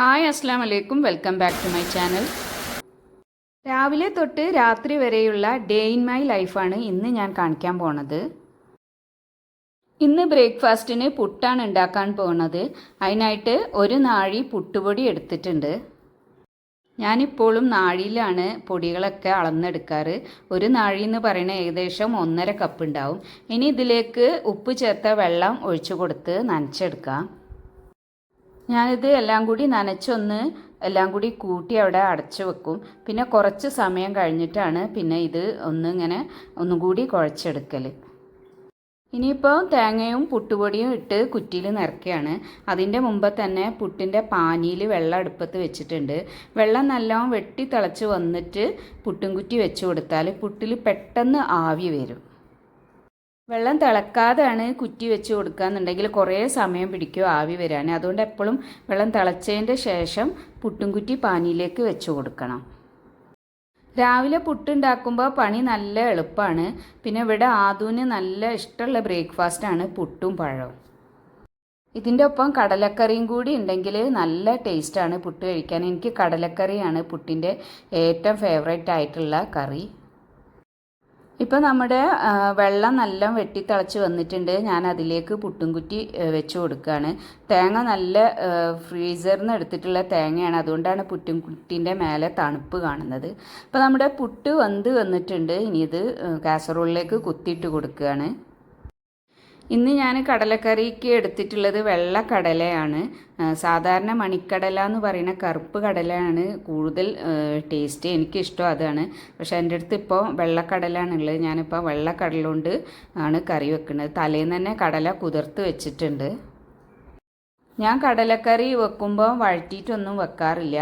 Hi അസ്സാം വലൈക്കും welcome back to my channel. രാവിലെ തൊട്ട് രാത്രി വരെയുള്ള ഡേ ഇൻ മൈ ലൈഫാണ് ഇന്ന് ഞാൻ കാണിക്കാൻ പോണത്. ഇന്ന് ബ്രേക്ക്ഫാസ്റ്റിന് പുട്ടാണ് ഉണ്ടാക്കാൻ പോകുന്നത് അതിനായിട്ട് ഒരു നാഴി പുട്ടുപൊടി എടുത്തിട്ടുണ്ട്. ഞാനിപ്പോഴും നാഴിയിലാണ് പൊടികളൊക്കെ അളന്നെടുക്കാറ്. ഒരു നാഴി എന്ന് പറയുന്നത് ഏകദേശം ഒന്നര കപ്പ് ഉണ്ടാവും. ഇനി ഇതിലേക്ക് ഉപ്പ് ചേർത്ത വെള്ളം ഒഴിച്ചു കൊടുത്ത് നനച്ചെടുക്കാം. ഞാനിത് എല്ലാം കൂടി നനച്ചൊന്ന് എല്ലാം കൂടി കൂട്ടി അവിടെ അടച്ചു വെക്കും. പിന്നെ കുറച്ച് സമയം കഴിഞ്ഞിട്ടാണ് പിന്നെ ഇത് ഒന്നിങ്ങനെ ഒന്നും കൂടി കുഴച്ചെടുക്കൽ ഇനിയിപ്പോൾ തേങ്ങയും പുട്ടുപൊടിയും ഇട്ട് കുറ്റിയിൽ നിറയ്ക്കുകയാണ്. അതിന്റെ മുമ്പ് തന്നെ പുട്ടിന്റെ പാനിയിൽ വെള്ളം അടുപ്പത്ത് വെച്ചിട്ടുണ്ട്. വെള്ളം നല്ലോണം വെട്ടി തിളച്ച് വന്നിട്ട് പുട്ടും കുറ്റി വെച്ച് കൊടുത്താൽ പുട്ടിൽ പെട്ടെന്ന് ആവി വരും. വെള്ളം തിളക്കാതെയാണ് കുറ്റി വെച്ച് കൊടുക്കുകയെന്നുണ്ടെങ്കിൽ കുറേ സമയം പിടിക്കും ആവി വരാൻ. അതുകൊണ്ട് എപ്പോഴും വെള്ളം തിളച്ചതിന്റെ ശേഷം പുട്ടും കുറ്റി പാനിയിലേക്ക് വെച്ച് കൊടുക്കണം. രാവിലെ പുട്ടുണ്ടാക്കുമ്പോൾ പണി നല്ല എളുപ്പമാണ്. പിന്നെ ഇവിടെ ആദൂന് നല്ല ഇഷ്ടമുള്ള ബ്രേക്ക്ഫാസ്റ്റാണ് പുട്ടും പഴവും. ഇതിന്റെ ഒപ്പം കടലക്കറിയും കൂടി ഉണ്ടെങ്കിൽ നല്ല ടേസ്റ്റാണ് പുട്ട് കഴിക്കാൻ. എനിക്ക് കടലക്കറിയാണ് പുട്ടിന്റെ ഏറ്റവും ഫേവറേറ്റ് ആയിട്ടുള്ള കറി. ഇപ്പോൾ നമ്മുടെ വെള്ളം നല്ല വെട്ടി തിളച്ച് വന്നിട്ടുണ്ട്. ഞാൻ അതിലേക്ക് പുട്ടുംകുറ്റി വെച്ച് കൊടുക്കുകയാണ് തേങ്ങ നല്ല ഫ്രീസറിൽ നിന്ന് എടുത്തിട്ടുള്ള തേങ്ങയാണ്. അതുകൊണ്ടാണ് പുട്ടുംകുറ്റിന്റെ മേലെ തണുപ്പ് കാണുന്നത്. അപ്പോൾ നമ്മുടെ പുട്ട് വന്ന് വന്നിട്ടുണ്ട്. ഇനി ഇത് കാസറോളിലേക്ക് കുത്തിയിട്ട് കൊടുക്കുകയാണ് ഇന്ന് ഞാൻ കടലക്കറിക്ക് എടുത്തിട്ടുള്ളത് വെള്ള കടലയാണ്. സാധാരണ മണിക്കടല എന്ന് പറയുന്ന കറുപ്പ് കടലയാണ് കൂടുതൽ ടേസ്റ്റ് എനിക്കിഷ്ടം അതാണ്. പക്ഷേ എന്റെ അടുത്ത് ഇപ്പോൾ വെള്ളക്കടലാണുള്ളത് ഞാനിപ്പോൾ വെള്ളക്കടല കൊണ്ട് ആണ് കറി വെക്കുന്നത്. തലേന്ന് തന്നെ കടല കുതിർത്ത് വെച്ചിട്ടുണ്ട്. ഞാൻ കടലക്കറി വെക്കുമ്പോൾ വഴറ്റിയിട്ടൊന്നും വെക്കാറില്ല.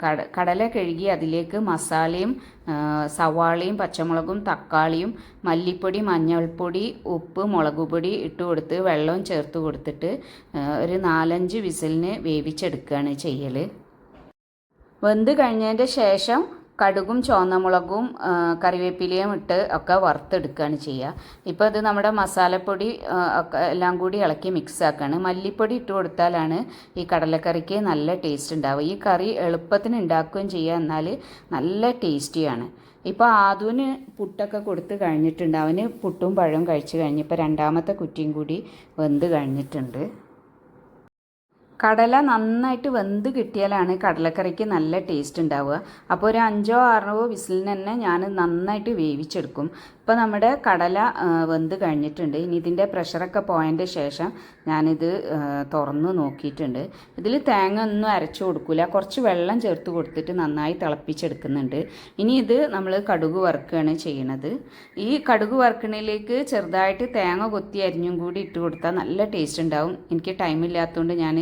കട കടല കഴുകി അതിലേക്ക് മസാലയും സവാളയും പച്ചമുളകും തക്കാളിയും മല്ലിപ്പൊടി മഞ്ഞൾപ്പൊടി ഉപ്പ് മുളക് പൊടി ഇട്ട് കൊടുത്ത് വെള്ളവും ചേർത്ത് കൊടുത്തിട്ട് ഒരു നാലഞ്ച് വിസിലിന് വേവിച്ചെടുക്കുകയാണ് ചെയ്യൽ വെന്ത് കഴിഞ്ഞതിന്റെ ശേഷം കടുകും ചുവന്നമുളകും മുളകും കറിവേപ്പിലയും ഇട്ട് ഒക്കെ വറുത്തെടുക്കുകയാണ് ചെയ്യുക ഇപ്പോൾ ഇത് നമ്മുടെ മസാലപ്പൊടി ഒക്കെ എല്ലാം കൂടി ഇളക്കി മിക്സ് ആക്കുകയാണ് മല്ലിപ്പൊടി ഇട്ട് കൊടുത്താലാണ് ഈ കടലക്കറിക്ക് നല്ല ടേസ്റ്റ് ഉണ്ടാവുക. ഈ കറി എളുപ്പത്തിന് ഉണ്ടാക്കുകയും ചെയ്യുക എന്നാൽ നല്ല ടേസ്റ്റിയാണ് ഇപ്പോൾ ആദുവിന് പുട്ടൊക്കെ കൊടുത്ത് കഴിഞ്ഞിട്ടുണ്ട്. അവന് പുട്ടും പഴവും കഴിച്ച് കഴിഞ്ഞ് ഇപ്പോൾ രണ്ടാമത്തെ കുറ്റിയും കൂടി വെന്ത് കഴിഞ്ഞിട്ടുണ്ട്. കടല നന്നായിട്ട് വെന്ത് കിട്ടിയാലാണ് കടലക്കറിക്ക് നല്ല ടേസ്റ്റ് ഉണ്ടാവുക. അപ്പോൾ ഒരു അഞ്ചോ ആറോ വിസിലിന് തന്നെ ഞാൻ നന്നായിട്ട് വേവിച്ചെടുക്കും. ഇപ്പോൾ നമ്മുടെ കടല വെന്ത് കഴിഞ്ഞിട്ടുണ്ട്. ഇനി ഇതിന്റെ പ്രഷറൊക്കെ പോയതിന്റെ ശേഷം ഞാനിത് തുറന്ന് നോക്കിയിട്ടുണ്ട്. ഇതിൽ തേങ്ങ ഒന്നും അരച്ചു കൊടുക്കില്ല കുറച്ച് വെള്ളം ചേർത്ത് കൊടുത്തിട്ട് നന്നായി തിളപ്പിച്ചെടുക്കുന്നുണ്ട്. ഇനി ഇത് നമ്മൾ കടുക് വറുക്കുകയാണ് ചെയ്യണത്. ഈ കടുക് വറുക്കണയിലേക്ക് ചെറുതായിട്ട് തേങ്ങ കൊത്തി അരിഞ്ഞും കൂടി ഇട്ട് കൊടുത്താൽ നല്ല ടേസ്റ്റ് ഉണ്ടാവും. എനിക്ക് ടൈമില്ലാത്തതുകൊണ്ട് ഞാൻ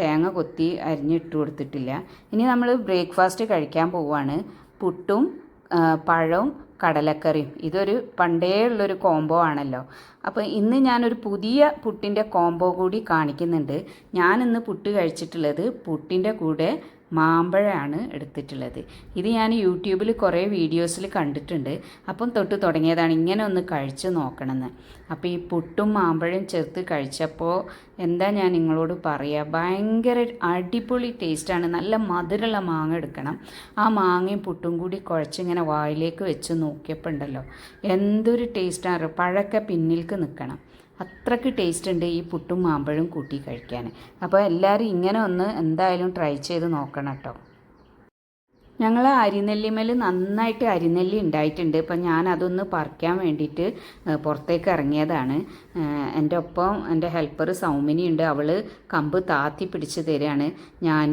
തേങ്ങ കൊത്തി അരിഞ്ഞിട്ട് കൊടുത്തിട്ടില്ല. ഇനി നമ്മൾ ബ്രേക്ക്ഫാസ്റ്റ് കഴിക്കാൻ പോവുകയാണ് പുട്ടും പഴവും കടലക്കറിയും. ഇതൊരു പണ്ടേ ഉള്ളൊരു കോംബോ ആണല്ലോ. അപ്പോൾ ഇന്ന് ഞാനൊരു പുതിയ പുട്ടിന്റെ കോംബോ കൂടി കാണിക്കുന്നുണ്ട്. ഞാനിന്ന് പുട്ട് കഴിച്ചിട്ടുള്ളത് പുട്ടിന്റെ കൂടെ മാമ്പഴമാണ് എടുത്തിട്ടുള്ളത്. ഇത് ഞാൻ യൂട്യൂബിൽ കുറേ വീഡിയോസിൽ കണ്ടിട്ടുണ്ട്. അപ്പം തൊട്ട് തുടങ്ങിയതാണ് ഇങ്ങനെ ഒന്ന് കഴിച്ച് നോക്കണമെന്ന്. അപ്പോൾ ഈ പുട്ടും മാമ്പഴം ചേർത്ത് കഴിച്ചപ്പോൾ എന്താ ഞാൻ നിങ്ങളോട് പറയുക ഭയങ്കര അടിപൊളി ടേസ്റ്റാണ്. നല്ല മധുരമുള്ള മാങ്ങ എടുക്കണം. ആ മാങ്ങയും പുട്ടും കൂടി കുഴച്ച് ഇങ്ങനെ വായിലേക്ക് വെച്ച് നോക്കിയപ്പോൾ ഉണ്ടല്ലോ എന്തൊരു ടേസ്റ്റാണ്. പഴക്കെ പിന്നിൽക്ക് നിൽക്കണം. അത്രയ്ക്ക് ടേസ്റ്റ് ഉണ്ട് ഈ പുട്ടും മാമ്പഴം കൂട്ടി കഴിക്കാൻ. അപ്പോൾ എല്ലാവരും ഇങ്ങനെ ഒന്ന് എന്തായാലും ട്രൈ ചെയ്ത് നോക്കണം കേട്ടോ. ഞങ്ങൾ അരിനെല്ലിമേൽ നന്നായിട്ട് അരിനെല്ലി ഉണ്ടായിട്ടുണ്ട്. അപ്പം ഞാൻ അതൊന്ന് പറിക്കാൻ വേണ്ടിയിട്ട് പുറത്തേക്ക് ഇറങ്ങിയതാണ്. എന്റെ ഒപ്പം എന്റെ ഹെൽപ്പർ സൗമിനി ഉണ്ട് അവൾ കമ്പ് താത്തി പിടിച്ച് തരികയാണ് ഞാൻ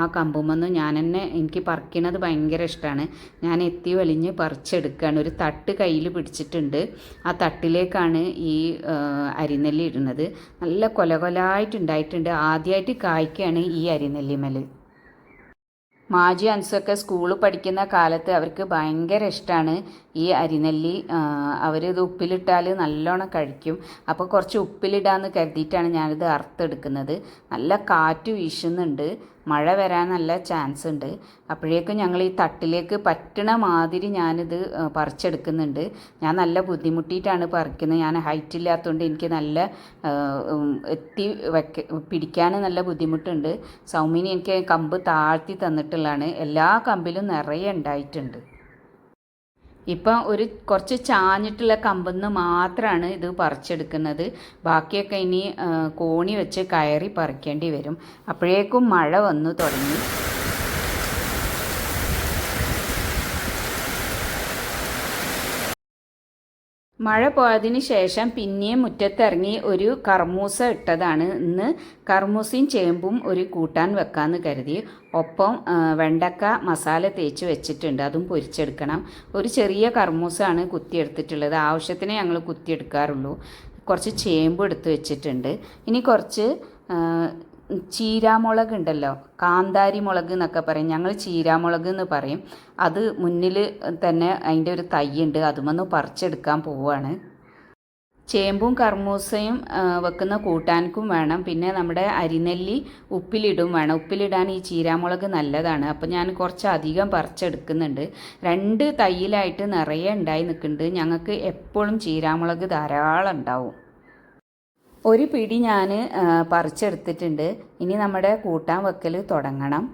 ആ കമ്പുമെന്ന് ഞാൻ തന്നെ എനിക്ക് പറിക്കണത് ഭയങ്കര ഇഷ്ടമാണ് ഞാൻ എത്തി വലിഞ്ഞ് പറിച്ചെടുക്കുകയാണ് ഒരു തട്ട് കയ്യിൽ പിടിച്ചിട്ടുണ്ട്. ആ തട്ടിലേക്കാണ് ഈ അരിനെല്ലി ഇടുന്നത്. നല്ല കൊല കൊലായിട്ടുണ്ടായിട്ടുണ്ട്. ആദ്യമായിട്ട് കായ്ക്കുകയാണ് ഈ അരിനെല്ലിമേൽ മാജി അൻസൊക്കെ സ്കൂളിൽ പഠിക്കുന്ന കാലത്ത് അവർക്ക് ഭയങ്കര ഇഷ്ടമാണ് ഈ അരിനെല്ലി അവരിത് ഉപ്പിലിട്ടാൽ നല്ലോണം കഴിക്കും. അപ്പോൾ കുറച്ച് ഉപ്പിലിടാന്ന് കരുതിയിട്ടാണ് ഞാനിത് അറുത്തെടുക്കുന്നത്. നല്ല കാറ്റ് വീശുന്നുണ്ട്. മഴ വരാൻ നല്ല ചാൻസ് ഉണ്ട്. അപ്പോഴേക്കും ഞങ്ങൾ ഈ തട്ടിലേക്ക് പറ്റണ മാതിരി ഞാനിത് പറിച്ചെടുക്കുന്നുണ്ട്. ഞാൻ നല്ല ബുദ്ധിമുട്ടിയിട്ടാണ് പറിക്കുന്നത്. ഞാൻ ഹൈറ്റ് ഇല്ലാത്തതുകൊണ്ട് എനിക്ക് നല്ല എത്തി വെക്ക പിടിക്കാൻ നല്ല ബുദ്ധിമുട്ടുണ്ട്. സൗമിനി എനിക്ക് കമ്പ് താഴ്ത്തി തന്നിട്ടുള്ളതാണ്. എല്ലാ കമ്പിലും നിറയെ ഉണ്ടായിട്ടുണ്ട്. ഇപ്പം ഒരു കുറച്ച് ചാഞ്ഞിട്ടുള്ള കമ്പെന്ന് മാത്രമാണ് ഇത് പറിച്ചെടുക്കുന്നത്. ബാക്കിയൊക്കെ ഇനി കോണി വെച്ച് കയറി പറിക്കേണ്ടി വരും. അപ്പോഴേക്കും മഴ വന്നു തുടങ്ങി. മഴ പോയതിന് ശേഷം പിന്നെയും മുറ്റത്തിറങ്ങി ഒരു കർമൂസ ഇട്ടതാണ്. ഇന്ന് കർമൂസയും ചേമ്പും ഒരു കൂട്ടാൻ വെക്കാമെന്ന് കരുതി. ഒപ്പം വെണ്ടക്ക മസാല തേച്ച് വെച്ചിട്ടുണ്ട്. അതും പൊരിച്ചെടുക്കണം. ഒരു ചെറിയ കർമൂസാണ് കുത്തിയെടുത്തിട്ടുള്ളത്. ആവശ്യത്തിന് ഞങ്ങൾ കുത്തിയെടുക്കാറുള്ളൂ. കുറച്ച് ചേമ്പ് എടുത്ത് വെച്ചിട്ടുണ്ട്. ഇനി കുറച്ച് ചീരാമുളക് ഉണ്ടല്ലോ കാന്താരി മുളക് എന്നൊക്കെ പറയും. ഞങ്ങൾ ചീരാമുളക് എന്ന് പറയും. അത് മുന്നിൽ തന്നെ അതിന്റെ ഒരു തൈയുണ്ട് അതുമൊന്ന് പറിച്ചെടുക്കാൻ പോവുകയാണ് ചേമ്പും കർമൂസയും വെക്കുന്ന കൂട്ടാൻക്കും വേണം. പിന്നെ നമ്മുടെ അരിനെല്ലി ഉപ്പിലിടും വേണം. ഉപ്പിലിടാൻ ഈ ചീരാമുളക് നല്ലതാണ്. അപ്പോൾ ഞാൻ കുറച്ച് അധികം പറിച്ചെടുക്കുന്നുണ്ട്. രണ്ട് തൈയിലായിട്ട് നിറയെ ഉണ്ടായി നിൽക്കുന്നുണ്ട്. ഞങ്ങൾക്ക് എപ്പോഴും ചീരാമുളക് ധാരാളം ഉണ്ടാവും. ഒരു പിടി ഞാൻ പറിച്ചെടുത്തിട്ടുണ്ട്. ഇനി നമ്മുടെ കൂട്ടാൻ വെക്കൽ തുടങ്ങണം.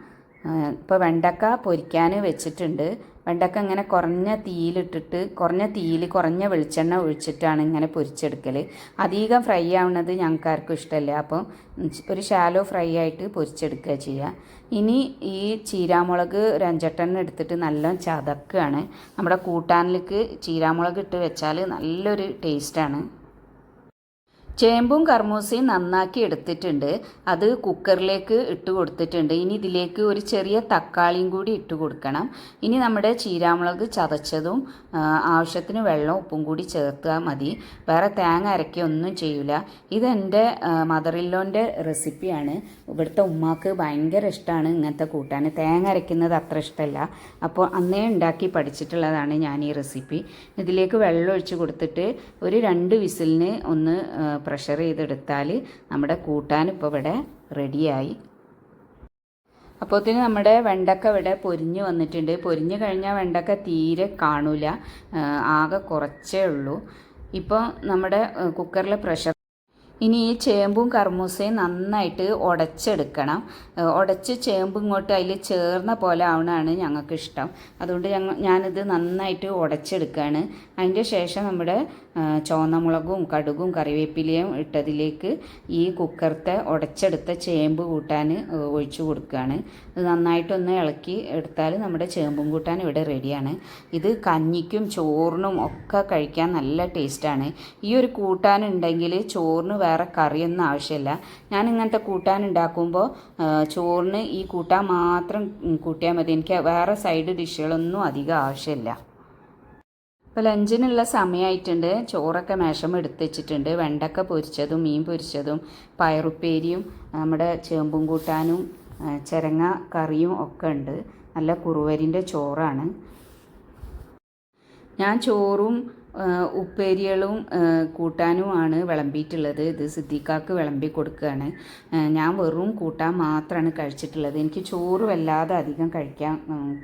ഇപ്പോൾ വെണ്ടക്ക പൊരിക്കാൻ വെച്ചിട്ടുണ്ട്. വെണ്ടക്ക ഇങ്ങനെ കുറഞ്ഞ തീയിലിട്ടിട്ട് കുറഞ്ഞ തീയിൽ കുറഞ്ഞ വെളിച്ചെണ്ണ ഒഴിച്ചിട്ടാണ് ഇങ്ങനെ പൊരിച്ചെടുക്കൽ അധികം ഫ്രൈ ആവുന്നത് ഞങ്ങൾക്കാർക്കും ഇഷ്ടമല്ല. അപ്പം ഒരു ഷാലോ ഫ്രൈ ആയിട്ട് പൊരിച്ചെടുക്കുക ചെയ്യുക ഇനി ഈ ചീരാമുളക് ഒരു എടുത്തിട്ട് നല്ല ചതക്കുകയാണ് നമ്മുടെ കൂട്ടാനിലേക്ക് ചീരാമുളക് ഇട്ട് വെച്ചാൽ നല്ലൊരു ടേസ്റ്റാണ്. ചേമ്പും കർമൂസയും നന്നാക്കി എടുത്തിട്ടുണ്ട്. അത് കുക്കറിലേക്ക് ഇട്ട് കൊടുത്തിട്ടുണ്ട്. ഇനി ഇതിലേക്ക് ഒരു ചെറിയ തക്കാളിയും കൂടി ഇട്ട് കൊടുക്കണം. ഇനി നമ്മുടെ ചീരാമുളക് ചതച്ചതും ആവശ്യത്തിന് വെള്ളം ഉപ്പും കൂടി ചേർത്താൽ മതി. വേറെ തേങ്ങ അരക്കുക ഒന്നും ചെയ്യില്ല ഇതെന്റെ മദറില്ലോന്റെ റെസിപ്പിയാണ് ഇവിടുത്തെ ഉമ്മാക്ക് ഭയങ്കര ഇഷ്ടമാണ് ഇങ്ങനത്തെ കൂട്ടാൻ. തേങ്ങ അരയ്ക്കുന്നത് അത്ര ഇഷ്ടമല്ല അപ്പോൾ അന്നേ ഉണ്ടാക്കി പഠിച്ചിട്ടുള്ളതാണ് ഞാൻ ഈ റെസിപ്പി ഇതിലേക്ക് വെള്ളം ഒഴിച്ച് കൊടുത്തിട്ട് ഒരു രണ്ട് വിസിലിന് ഒന്ന് പ്രഷർ ചെയ്തെടുത്താൽ നമ്മുടെ കൂട്ടാൻ ഇപ്പോൾ ഇവിടെ റെഡിയായി അപ്പോഴത്തേന് നമ്മുടെ വെണ്ടക്ക ഇവിടെ പൊരിഞ്ഞ് വന്നിട്ടുണ്ട്. പൊരിഞ്ഞ് കഴിഞ്ഞാൽ വെണ്ടക്ക തീരെ കാണൂല. ആകെ കുറച്ചേ ഉള്ളൂ. ഇപ്പോൾ നമ്മുടെ കുക്കറിലെ പ്രഷർ ഇനി ഈ ചേമ്പും കർമൂസയും നന്നായിട്ട് ഉടച്ചെടുക്കണം ഉടച്ച് ചേമ്പ് ഇങ്ങോട്ട് അതിൽ ചേർന്ന പോലെ ആവണമാണ് ഞങ്ങൾക്ക് ഇഷ്ടം അതുകൊണ്ട് ഞങ്ങൾ ഞാനിത് നന്നായിട്ട് ഉടച്ചെടുക്കുകയാണ് അതിന്റെ ശേഷം നമ്മുടെ ചുവന്നമുളകും കടുകും കറിവേപ്പിലയും ഇട്ടതിലേക്ക് ഈ കുക്കറത്തെ ഉടച്ചെടുത്ത ചേമ്പ് കൂട്ടാൻ ഒഴിച്ചു കൊടുക്കുകയാണ്. ഇത് നന്നായിട്ടൊന്ന് ഇളക്കി എടുത്താൽ നമ്മുടെ ചേമ്പും കൂട്ടാൻ ഇവിടെ റെഡിയാണ്. ഇത് കഞ്ഞിക്കും ചോറിനും ഒക്കെ കഴിക്കാൻ നല്ല ടേസ്റ്റാണ്. ഈ ഒരു കൂട്ടാനുണ്ടെങ്കിൽ ചോറിന് വേറെ കറിയൊന്നും ആവശ്യമില്ല. ഞാൻ ഇങ്ങനത്തെ കൂട്ടാൻ ഉണ്ടാക്കുമ്പോൾ ചോറിന് ഈ കൂട്ടാൻ മാത്രം കൂട്ടിയാൽ മതി. എനിക്ക് വേറെ സൈഡ് ഡിഷുകളൊന്നും അധികം ആവശ്യമില്ല. ഇപ്പോൾ ലഞ്ചിനുള്ള സമയമായിട്ടുണ്ട് ചോറൊക്കെ മേശം എടുത്ത് വെച്ചിട്ടുണ്ട് വെണ്ടക്ക പൊരിച്ചതും മീൻ പൊരിച്ചതും പയറുപ്പേരിയും നമ്മുടെ ചേമ്പും കൂട്ടാനും ചിരങ്ങ കറിയും ഒക്കെ ഉണ്ട്. നല്ല കുറുവരിന്റെ ചോറാണ്. ഞാൻ ചോറും ഉപ്പേരികളും കൂട്ടാനുമാണ് വിളമ്പിയിട്ടുള്ളത്. ഇത് സിദ്ദീഖാക്ക് വിളമ്പി കൊടുക്കുകയാണ്. ഞാൻ വെറും കൂട്ടാൻ മാത്രമാണ് കഴിച്ചിട്ടുള്ളത്. എനിക്ക് ചോറ് വല്ലാതെ അധികം കഴിക്കാൻ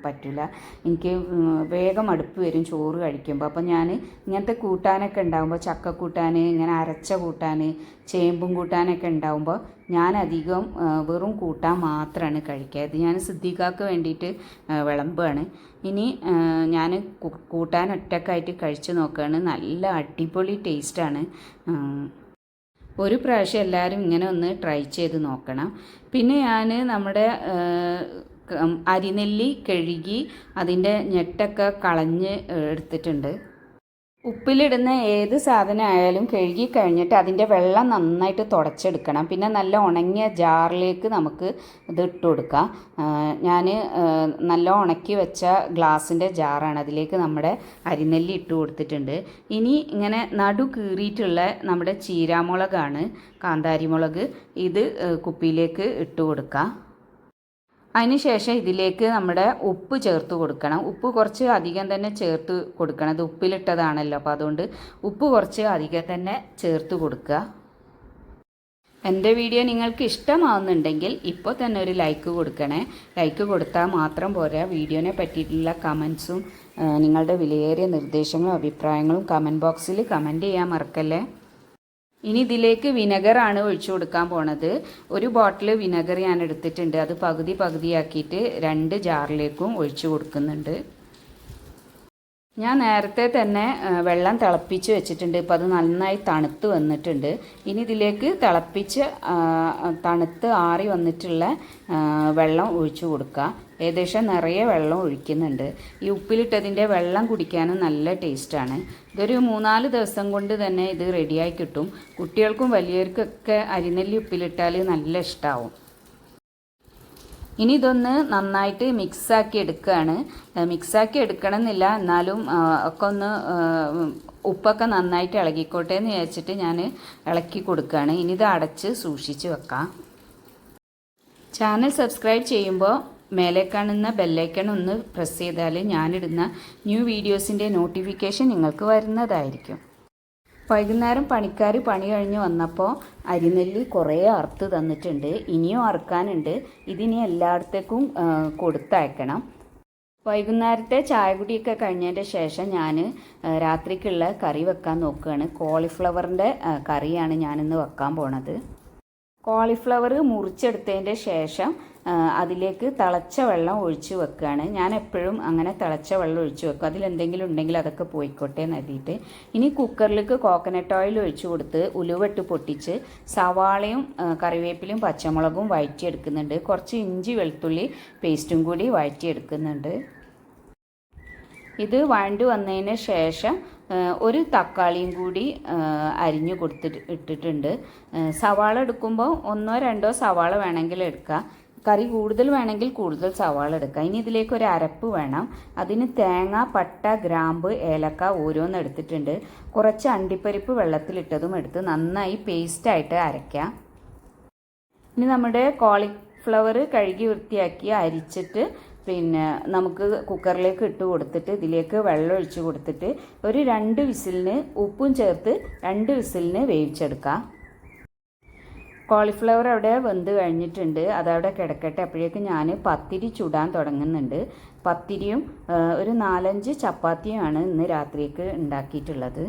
പറ്റില്ല എനിക്ക് വേഗം അടുപ്പ് വരും ചോറ് കഴിക്കുമ്പോൾ. അപ്പോൾ ഞാൻ ഇങ്ങനത്തെ കൂട്ടാനൊക്കെ ഉണ്ടാകുമ്പോൾ ചക്ക കൂട്ടാൻ ഇങ്ങനെ അരച്ച കൂട്ടാൻ ചേമ്പും കൂട്ടാനൊക്കെ ഉണ്ടാകുമ്പോൾ ഞാൻ അധികം വെറും കൂട്ടാൻ മാത്രമാണ് കഴിക്കുക. ഇത് ഞാൻ സിദ്ധിക്കാക്ക് വേണ്ടിയിട്ട് വിളമ്പാണ്. ഇനി ഞാൻ കൂട്ടാൻ ഒറ്റക്കായിട്ട് കഴിച്ച് നോക്കുകയാണ് നല്ല അടിപൊളി ടേസ്റ്റാണ്. ഒരു പ്രാവശ്യം എല്ലാവരും ഇങ്ങനെ ഒന്ന് ട്രൈ ചെയ്ത് നോക്കണം. പിന്നെ ഞാൻ നമ്മുടെ അരിനെല്ലി കഴുകി അതിന്റെ ഞെട്ടൊക്കെ കളഞ്ഞ് എടുത്തിട്ടുണ്ട്. ഉപ്പിലിടുന്ന ഏത് സാധനം ആയാലും കഴുകി കഴിഞ്ഞിട്ട് അതിന്റെ വെള്ളം നന്നായിട്ട് തുടച്ചെടുക്കണം. പിന്നെ നല്ല ഉണങ്ങിയ ജാറിലേക്ക് നമുക്ക് ഇത് ഇട്ട് കൊടുക്കാം. ഞാൻ നല്ല ഉണക്കി വെച്ച ഗ്ലാസിന്റെ ജാറാണ് അതിലേക്ക് നമ്മുടെ അരിനെല്ലി ഇട്ട് കൊടുത്തിട്ടുണ്ട്. ഇനി ഇങ്ങനെ നടു കീറിയിട്ടുള്ള നമ്മുടെ ചീരാമുളകാണ് കാന്താരി മുളക് ഇത് കുപ്പിയിലേക്ക് ഇട്ട് കൊടുക്കാം. അതിനുശേഷം ഇതിലേക്ക് നമ്മുടെ ഉപ്പ് ചേർത്ത് കൊടുക്കണം. ഉപ്പ് കുറച്ച് അധികം തന്നെ ചേർത്ത് കൊടുക്കണം. ഇത് ഉപ്പിലിട്ടതാണല്ലോ. അപ്പോൾ അതുകൊണ്ട് ഉപ്പ് കുറച്ച് അധികം തന്നെ ചേർത്ത് കൊടുക്കുക. എന്റെ വീഡിയോ നിങ്ങൾക്ക് ഇഷ്ടമാവുന്നുണ്ടെങ്കിൽ ഇപ്പോൾ തന്നെ ഒരു ലൈക്ക് കൊടുക്കണേ. ലൈക്ക് കൊടുത്താൽ മാത്രം പോരാ. വീഡിയോനെ പറ്റിയിട്ടുള്ള കമൻസും നിങ്ങളുടെ വിലയേറിയ നിർദ്ദേശങ്ങളും അഭിപ്രായങ്ങളും കമന്റ് ബോക്സിൽ കമന്റ് ചെയ്യാൻ മറക്കല്ലേ? ഇനി ഇതിലേക്ക് വിനെഗറാണ് ഒഴിച്ചു കൊടുക്കാൻ പോണത്. ഒരു ബോട്ടിൽ വിനെഗർ ഞാൻ എടുത്തിട്ടുണ്ട്. അത് പകുതി പകുതിയാക്കിയിട്ട് രണ്ട് ജാറിലേക്കും ഒഴിച്ചു കൊടുക്കുന്നുണ്ട്. ഞാൻ നേരത്തെ തന്നെ വെള്ളം തിളപ്പിച്ച് വെച്ചിട്ടുണ്ട്. ഇപ്പോൾ അത് നന്നായി തണുത്ത് വന്നിട്ടുണ്ട്. ഇനി ഇതിലേക്ക് തിളപ്പിച്ച് തണുത്ത് ആറി വന്നിട്ടുള്ള വെള്ളം ഒഴിച്ചു കൊടുക്കുക ഏകദേശം നിറയെ വെള്ളം ഒഴിക്കുന്നുണ്ട്. ഈ ഉപ്പിലിട്ടതിന്റെ വെള്ളം കുടിക്കാനും നല്ല ടേസ്റ്റാണ്. ഇതൊരു മൂന്നാൽ ദിവസം കൊണ്ട് തന്നെ ഇത് റെഡിയായി കിട്ടും. കുട്ടികൾക്കും വലിയവർക്കൊക്കെ അരിനെല്ലി ഉപ്പിലിട്ടാൽ നല്ല ഇഷ്ടമാവും ഇനി ഇതൊന്ന് നന്നായിട്ട് മിക്സാക്കി എടുക്കുകയാണ് മിക്സാക്കി എടുക്കണം എന്നില്ല എന്നാലും ഒക്കെ ഒന്ന് ഉപ്പൊക്കെ നന്നായിട്ട് ഇളകിക്കോട്ടെ എന്ന് വിചാരിച്ചിട്ട് ഞാൻ ഇളക്കി കൊടുക്കുകയാണ് ഇനി ഇത് അടച്ച് സൂക്ഷിച്ച് വെക്കാം. ചാനൽ സബ്സ്ക്രൈബ് ചെയ്യുമ്പോൾ മേലെ കാണുന്ന ബെല്ലൈക്കൺ ഒന്ന് പ്രസ് ചെയ്താൽ ഞാനിടുന്ന ന്യൂ വീഡിയോസിന്റെ നോട്ടിഫിക്കേഷൻ നിങ്ങൾക്ക് വരുന്നതായിരിക്കും. വൈകുന്നേരം പണിക്കാർ പണി കഴിഞ്ഞ് വന്നപ്പോൾ അരിനെല്ലി കുറേ അറുത്ത് തന്നിട്ടുണ്ട്. ഇനിയും അറുക്കാനുണ്ട്. ഇതിനി എല്ലായിടത്തേക്കും കൊടുത്തയക്കണം. വൈകുന്നേരത്തെ ചായകുടിയൊക്കെ കഴിഞ്ഞതിന്റെ ശേഷം ഞാൻ രാത്രിക്കുള്ള കറി വെക്കാൻ നോക്കുകയാണ്. കോളിഫ്ലവറിന്റെ കറിയാണ് ഞാനിന്ന് വെക്കാൻ പോണത്. കോളിഫ്ലവർ മുറിച്ചെടുത്തതിന്റെ ശേഷം അതിലേക്ക് തിളച്ച വെള്ളം ഒഴിച്ച് വെക്കുകയാണ്. ഞാൻ എപ്പോഴും അങ്ങനെ തിളച്ച വെള്ളം ഒഴിച്ച് വെക്കും. അതിലെന്തെങ്കിലും ഉണ്ടെങ്കിൽ അതൊക്കെ പോയിക്കോട്ടെ എന്ന് കരുതിയിട്ട്. ഇനി കുക്കറിലേക്ക് കോക്കനട്ട് ഓയിൽ ഒഴിച്ച് കൊടുത്ത് ഉലുവട്ട് പൊട്ടിച്ച് സവാളയും കറിവേപ്പിലും പച്ചമുളകും വഴറ്റിയെടുക്കുന്നുണ്ട്. കുറച്ച് ഇഞ്ചി വെളുത്തുള്ളി പേസ്റ്റും കൂടി വഴറ്റിയെടുക്കുന്നുണ്ട്. ഇത് വാണ്ട് വന്നതിന് ശേഷം ഒരു തക്കാളിയും കൂടി അരിഞ്ഞു കൊടുത്തിട്ട് ഇട്ടിട്ടുണ്ട്. സവാള എടുക്കുമ്പോൾ ഒന്നോ രണ്ടോ സവാള വേണമെങ്കിൽ എടുക്കുക കറി കൂടുതൽ വേണമെങ്കിൽ കൂടുതൽ സവാള എടുക്കുക ഇനി ഇതിലേക്ക് ഒരു അരപ്പ് വേണം. അതിന് തേങ്ങ പട്ട ഗ്രാമ്പ് ഏലക്ക ഓരോന്ന് എടുത്തിട്ടുണ്ട്. കുറച്ച് അണ്ടിപ്പരിപ്പ് വെള്ളത്തിലിട്ടതും എടുത്ത് നന്നായി പേസ്റ്റായിട്ട് അരയ്ക്കാം. ഇനി നമ്മുടെ കോളിഫ്ലവർ കഴുകി വൃത്തിയാക്കി അരിച്ചിട്ട് പിന്നെ നമുക്ക് കുക്കറിലേക്ക് ഇട്ട് കൊടുത്തിട്ട് ഇതിലേക്ക് വെള്ളം ഒഴിച്ച് കൊടുത്തിട്ട് ഒരു രണ്ട് വിസിലിന് ഉപ്പും ചേർത്ത് രണ്ട് വിസിലിന് വേവിച്ചെടുക്കാം. കോളിഫ്ലവർ അവിടെ വെന്ത് കഴിഞ്ഞിട്ടുണ്ട്. അതവിടെ കിടക്കട്ടെ. അപ്പോഴേക്കും ഞാൻ പത്തിരി ചുടാൻ തുടങ്ങുന്നുണ്ട്. പത്തിരിയും ഒരു നാലഞ്ച് ചപ്പാത്തിയുമാണ് ഇന്ന് രാത്രിക്ക് ഉണ്ടാക്കിയിട്ടുള്ളത്.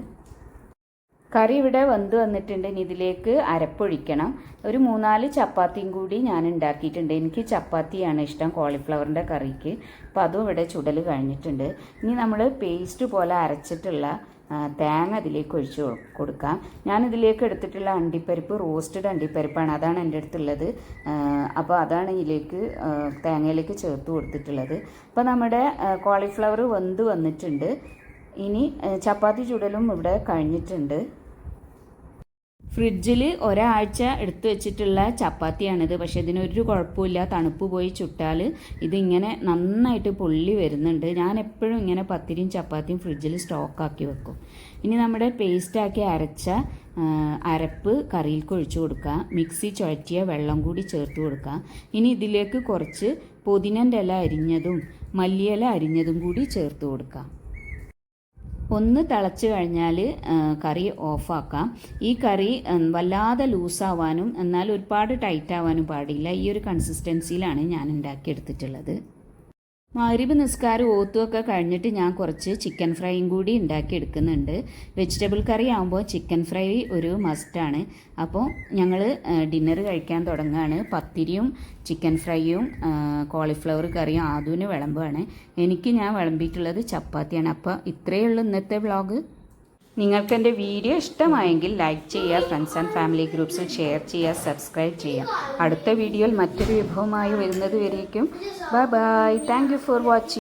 കറി ഇവിടെ വെന്ത് വന്നിട്ടുണ്ട്. ഇനി ഇതിലേക്ക് അരപ്പൊഴിക്കണം. ഒരു മൂന്നാൽ ചപ്പാത്തിയും കൂടി ഞാൻ ഉണ്ടാക്കിയിട്ടുണ്ട്. എനിക്ക് ചപ്പാത്തിയാണ് ഇഷ്ടം കോളിഫ്ലവറിന്റെ കറിക്ക്. അപ്പോൾ അതും ഇവിടെ ചുടൽ കഴിഞ്ഞിട്ടുണ്ട്. ഇനി നമ്മൾ പേസ്റ്റ് പോലെ അരച്ചിട്ടുള്ള തേങ്ങ അതിലേക്ക് ഒഴിച്ച് കൊടുക്കാം. ഞാനിതിലേക്ക് എടുത്തിട്ടുള്ള അണ്ടിപ്പരിപ്പ് റോസ്റ്റഡ് അണ്ടിപ്പരിപ്പാണ്. അതാണ് എന്റെ അടുത്തുള്ളത്. അപ്പോൾ അതാണ് ഇതിലേക്ക് തേങ്ങയിലേക്ക് ചേർത്ത് കൊടുത്തിട്ടുള്ളത്. അപ്പോൾ നമ്മുടെ കോളിഫ്ലവർ വെന്ത് വന്നിട്ടുണ്ട്. ഇനി ചപ്പാത്തി ചുടലും ഇവിടെ കഴിഞ്ഞിട്ടുണ്ട്. ഫ്രിഡ്ജിൽ ഒരാഴ്ച എടുത്തു വെച്ചിട്ടുള്ള ചപ്പാത്തിയാണിത്. പക്ഷേ ഇതിനൊരു കുഴപ്പമില്ല. തണുപ്പ് പോയി ചുട്ടാൽ ഇതിങ്ങനെ നന്നായിട്ട് പൊള്ളി വരുന്നുണ്ട്. ഞാൻ എപ്പോഴും ഇങ്ങനെ പത്തിരിയും ചപ്പാത്തിയും ഫ്രിഡ്ജിൽ സ്റ്റോക്കാക്കി വെക്കും. ഇനി നമ്മുടെ പേസ്റ്റാക്കി അരച്ച അരപ്പ് കറിയിലേക്ക് ഒഴിച്ചു കൊടുക്കുക. മിക്സി ചുഴറ്റിയ വെള്ളം കൂടി ചേർത്ത് കൊടുക്കുക. ഇനി ഇതിലേക്ക് കുറച്ച് പുതിനന്റെ ഇല അരിഞ്ഞതും മല്ലിയില അരിഞ്ഞതും കൂടി ചേർത്ത് കൊടുക്കുക. ഒന്ന് തിളച്ച് കഴിഞ്ഞാൽ കറി ഓഫാക്കാം. ഈ കറി വല്ലാതെ ലൂസാവാനും എന്നാൽ ഒരുപാട് ടൈറ്റ് ആവാനും പാടില്ല. ഈ ഒരു കൺസിസ്റ്റൻസിയിലാണ് ഞാൻ ഉണ്ടാക്കിയെടുത്തിട്ടുള്ളത്. മഗ്രിബ് നിസ്കാരം ഓത്തുമൊക്കെ കഴിഞ്ഞിട്ട് ഞാൻ കുറച്ച് ചിക്കൻ ഫ്രൈയും കൂടി ഉണ്ടാക്കി എടുക്കുന്നുണ്ട്. വെജിറ്റബിൾ കറി ആകുമ്പോൾ ചിക്കൻ ഫ്രൈ ഒരു മസ്റ്റാണ് അപ്പോൾ ഞങ്ങൾ ഡിന്നർ കഴിക്കാൻ തുടങ്ങുകയാണ് പത്തിരിയും ചിക്കൻ ഫ്രൈയും കോളിഫ്ലവർ കറിയും ആദൂന് വിളമ്പുകയാണ് എനിക്ക് ഞാൻ വിളമ്പിയിട്ടുള്ളത് ചപ്പാത്തിയാണ്. അപ്പോൾ ഇത്രയേ ഉള്ളൂ ഇന്നത്തെ വ്ളോഗ് നിങ്ങൾക്ക് എന്റെ വീഡിയോ ഇഷ്ടമായെങ്കിൽ ലൈക്ക് ചെയ്യുക ഫ്രണ്ട്സ് ആൻഡ് ഫാമിലി ഗ്രൂപ്പ്സിൽ ഷെയർ ചെയ്യുക സബ്സ്ക്രൈബ് ചെയ്യുക. അടുത്ത വീഡിയോയിൽ മറ്റൊരു വിഭവമായി വരുന്നത് വരേക്കും. Bye bye. Thank for watching.